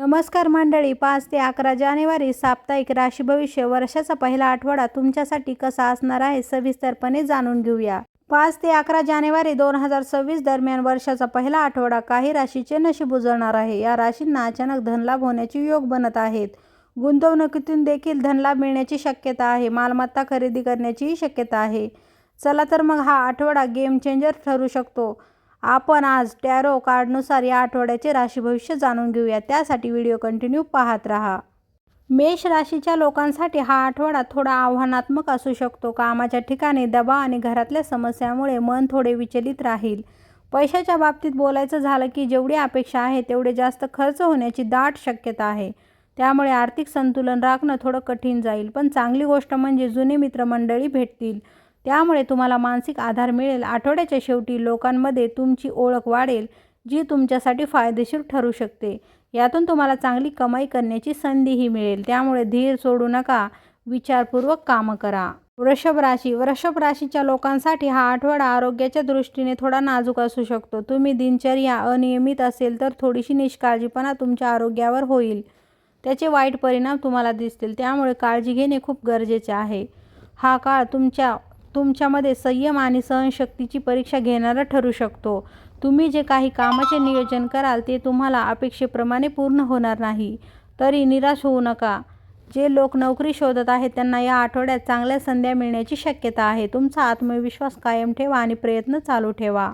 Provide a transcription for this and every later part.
नमस्कार मंडळी पाच ते अकरा जानेवारी साप्ताहिक राशी भविष्य वर्षाचा पहिला आठवडा तुमच्यासाठी कसा असणार आहे सविस्तरपणे जाणून घेऊया. पाच ते अकरा जानेवारी दोन हजार सव्वीस दरम्यान वर्षाचा पहिला आठवडा काही राशीचे नशीब उजळणार आहे. या राशींना अचानक धनलाभ होण्याचे योग बनत आहेत. गुंतवणुकीतून देखील धनलाभ मिळण्याची शक्यता आहे. मालमत्ता खरेदी करण्याचीही शक्यता आहे. चला तर मग हा आठवडा गेम चेंजर ठरू शकतो. आपण आज टॅरो कार्डनुसार या आठवड्याचे राशी भविष्य जाणून घेऊया. त्यासाठी व्हिडिओ कंटिन्यू पाहत राहा. मेष राशीच्या लोकांसाठी हा आठवडा थोडा आव्हानात्मक असू शकतो. कामाच्या ठिकाणी दबाव आणि घरातल्या समस्यामुळे मन थोडे विचलित राहील. पैशाच्या बाबतीत बोलायचं झालं की जेवढी अपेक्षा आहे तेवढे जास्त खर्च होण्याची दाट शक्यता आहे. त्यामुळे आर्थिक संतुलन राखणं थोडं कठीण जाईल. पण चांगली गोष्ट म्हणजे जुने मित्रमंडळी भेटतील. त्यामुळे तुम्हाला मानसिक आधार मिळेल. आठवड्याच्या शेवटी लोकांमध्ये तुमची ओळख वाढेल जी तुमच्यासाठी फायदेशीर ठरू शकते. यातून तुम्हाला चांगली कमाई करण्याची संधीही मिळेल. त्यामुळे धीर सोडू नका विचारपूर्वक कामं करा. वृषभ राशी. वृषभ राशीच्या लोकांसाठी हा आठवडा आरोग्याच्या दृष्टीने थोडा नाजूक असू शकतो. तुम्ही दिनचर्या अनियमित असेल तर थोडीशी निष्काळजीपणा तुमच्या आरोग्यावर होईल. त्याचे वाईट परिणाम तुम्हाला दिसतील. त्यामुळे काळजी घेणे खूप गरजेचे आहे. हा काळ तुमच्या तुमच्यामध्ये संयम आणि सहनशक्तीची परीक्षा घेणारा ठरू शकतो. तुम्ही जे काही कामाचे नियोजन कराल ते तुम्हाला अपेक्षेप्रमाणे पूर्ण होणार नाही. तरी निराश होऊ नका. जे लोक नोकरी शोधत आहेत त्यांना या आठवड्यात चांगल्या संध्या मिळण्याची शक्यता आहे. तुमचा आत्मविश्वास कायम ठेवा आणि प्रयत्न चालू ठेवा.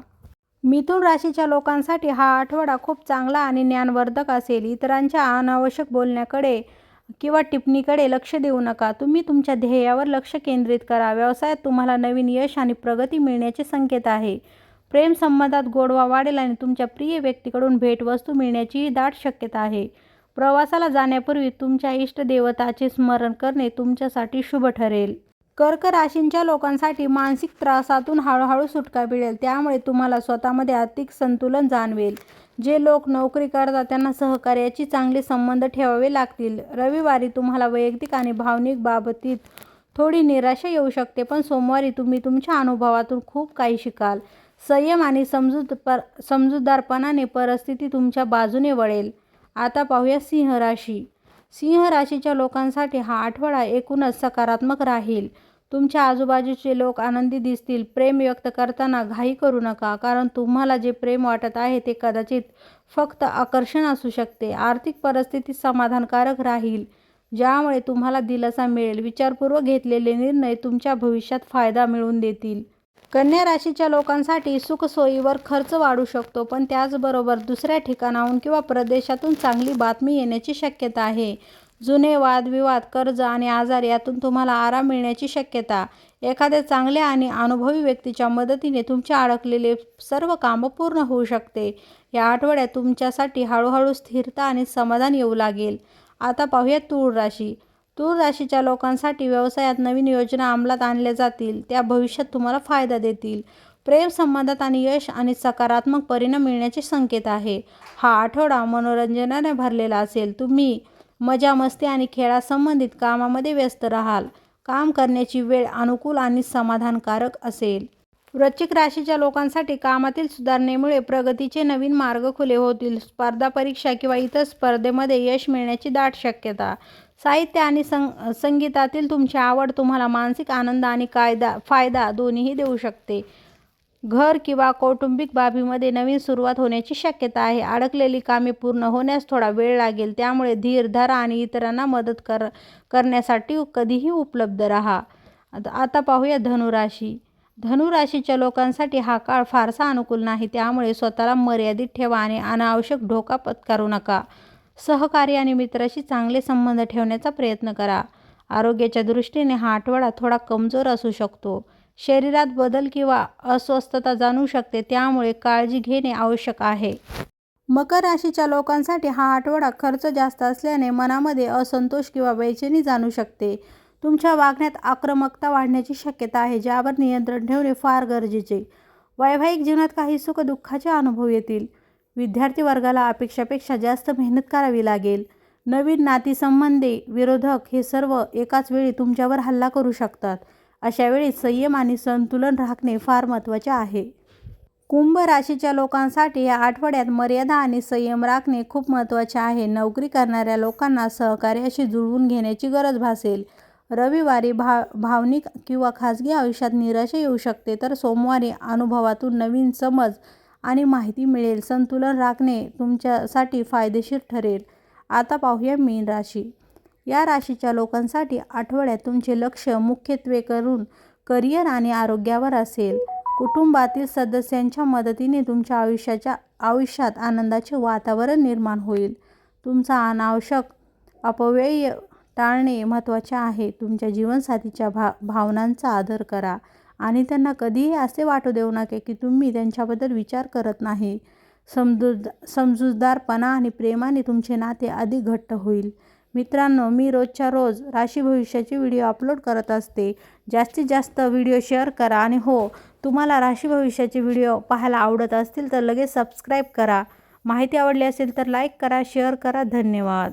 मिथुन राशीच्या लोकांसाठी हा आठवडा खूप चांगला आणि ज्ञानवर्धक असेल. इतरांच्या अनावश्यक बोलण्याकडे किंवा टिप्पणीकडे लक्ष देऊ नका. तुम्ही तुमच्या ध्येयावर लक्ष केंद्रित करा. व्यवसायात तुम्हाला नवीन यश आणि प्रगती मिळण्याचे संकेत आहे. प्रेम संबंधात गोडवा वाढेल आणि तुमच्या प्रिय व्यक्तीकडून भेटवस्तू मिळण्याचीही दाट शक्यता आहे. प्रवासाला जाण्यापूर्वी तुमच्या इष्टदेवताचे स्मरण करणे तुमच्यासाठी शुभ ठरेल. कर्क राशींच्या लोकांसाठी मानसिक त्रासातून हळूहळू सुटका मिळेल. त्यामुळे तुम्हाला स्वतःमध्ये आर्थिक संतुलन जाणवेल. जे लोक नोकरी करतात त्यांना सहकार्याची चांगले संबंध ठेवावे लागतील. रविवारी तुम्हाला वैयक्तिक आणि भावनिक बाबतीत थोडी निराशा येऊ शकते पण सोमवारी तुम्ही तुमच्या अनुभवातून खूप काही शिकाल. संयम आणि समजूत पर समजूतदारपणाने परिस्थिती तुमच्या बाजूने वळेल. आता पाहूया सिंह राशी. सिंह राशीच्या लोकांसाठी हा आठवडा एकूणच सकारात्मक राहील. तुमच्या आजूबाजूचे लोक आनंदी दिसतील प्रेम व्यक्त करताना घाई करू नका कारण तुम्हाला जे प्रेम वाटत आहे ते कदाचित फक्त आकर्षण असू शकते. आर्थिक परिस्थिती समाधानकारक राहील ज्यामुळे तुम्हाला दिलासा मिळेल. विचारपूर्वक घेतलेले निर्णय तुमच्या भविष्यात फायदा मिळवून देतील. कन्या राशीच्या लोकांसाठी सुखसोयीवर खर्च वाढू शकतो पण त्याचबरोबर दुसऱ्या ठिकाणाहून किंवा प्रदेशातून चांगली बातमी येण्याची शक्यता आहे. जुने वादविवाद कर्ज आणि आजार यातून तुम्हाला आराम मिळण्याची शक्यता. एखाद्या चांगल्या आणि अनुभवी व्यक्तीच्या मदतीने तुमचे अडकलेले सर्व कामं पूर्ण होऊ शकते. या आठवड्यात तुमच्यासाठी हळूहळू स्थिरता आणि समाधान येऊ लागेल. आता पाहूया तूळ राशी. तूळ राशीच्या लोकांसाठी व्यवसायात नवीन योजना अंमलात आणल्या जातील. त्या भविष्यात तुम्हाला फायदा देतील. प्रेम संबंधात आणि यश आणि सकारात्मक परिणाम मिळण्याचे संकेत आहे. हा आठवडा मनोरंजनाने भरलेला असेल. तुम्ही मजा मस्ती आणि खेळासंबंधित कामामध्ये व्यस्त राहाल. काम करण्याची वेळ अनुकूल आणि समाधानकारक असेल. वृश्चिक राशीच्या लोकांसाठी कामातील सुधारणेमुळे प्रगतीचे नवीन मार्ग खुले होतील. स्पर्धा परीक्षा किंवा इतर स्पर्धेमध्ये यश मिळण्याची दाट शक्यता. साहित्य आणि सं संगीतातील तुमची आवड तुम्हाला मानसिक आनंद आणि कायदा फायदा दोन्हीही देऊ शकते. घर किंवा कौटुंबिक बाबीमध्ये नवीन सुरुवात होण्याची शक्यता आहे. अडकलेली कामे पूर्ण होण्यास थोडा वेळ लागेल. त्यामुळे धीर धरा आणि इतरांना मदत कर करण्यासाठी कधीही उपलब्ध राहा. आता पाहूया धनुराशी. धनुराशीच्या लोकांसाठी हा काळ फारसा अनुकूल नाही. त्यामुळे स्वतःला मर्यादित ठेवा आणि अनावश्यक धोका पत्करू नका. सहकारी आणि मित्राशी चांगले संबंध ठेवण्याचा प्रयत्न करा. आरोग्याच्या दृष्टीने हा आठवडा थोडा कमजोर असू शकतो. शरीरात बदल किंवा अस्वस्थता जाणू शकते त्यामुळे काळजी घेणे आवश्यक आहे. मकर राशीच्या लोकांसाठी हा आठवडा खर्च जास्त असल्याने मनामध्ये असंतोष किंवा बेचैनी जाणू शकते. तुमच्या वागण्यात आक्रमकता वाढण्याची शक्यता आहे ज्यावर नियंत्रण ठेवणे फार गरजेचे. वैवाहिक जीवनात काही सुख दुःखाचे अनुभव येतील. विद्यार्थी वर्गाला अपेक्षापेक्षा जास्त मेहनत करावी लागेल. नवीन नातीसंबंधी विरोधक हे सर्व एकाच वेळी तुमच्यावर हल्ला करू शकतात. अशावेळी संयम आणि संतुलन राखणे फार महत्त्वाचे आहे. कुंभ राशीच्या लोकांसाठी या आठवड्यात मर्यादा आणि संयम राखणे खूप महत्त्वाचे आहे. नोकरी करणाऱ्या लोकांना सहकार्याशी जुळवून घेण्याची गरज भासेल. रविवारी भा भावनिक किंवा खाजगी आयुष्यात निराशा येऊ शकते तर सोमवारी अनुभवातून नवीन समज आणि माहिती मिळेल. संतुलन राखणे तुमच्यासाठी फायदेशीर ठरेल. आता पाहूया मीन राशी. या राशीच्या लोकांसाठी आठवड्यात तुमचे लक्ष मुख्यत्वे करून करिअर आणि आरोग्यावर असेल कुटुंबातील सदस्यांच्या मदतीने तुमच्या आयुष्याच्या आयुष्यात आनंदाचे वातावरण निर्माण होईल. तुमचा अनावश्यक अपव्यय टाळणे महत्त्वाचे आहे. तुमच्या जीवनसाथीच्या भा भावनांचा आदर करा आणि त्यांना कधीही असे वाटू देऊ नका की तुम्ही त्यांच्याबद्दल विचार करत नाही. समजूद समजूतदारपणा आणि प्रेमाने तुमचे नाते अधिक घट्ट होईल. मित्रांनो मी रोजच्या रोज राशी भविष्याचे व्हिडिओ अपलोड करत असते. जास्तीत जास्त व्हिडिओ शेअर करा आणि हो तुम्हाला राशी भविष्याचे व्हिडिओ पाहायला आवडत असतील तर लगेच सबस्क्राईब करा. माहिती आवडली असेल तर लाईक करा शेअर करा. धन्यवाद.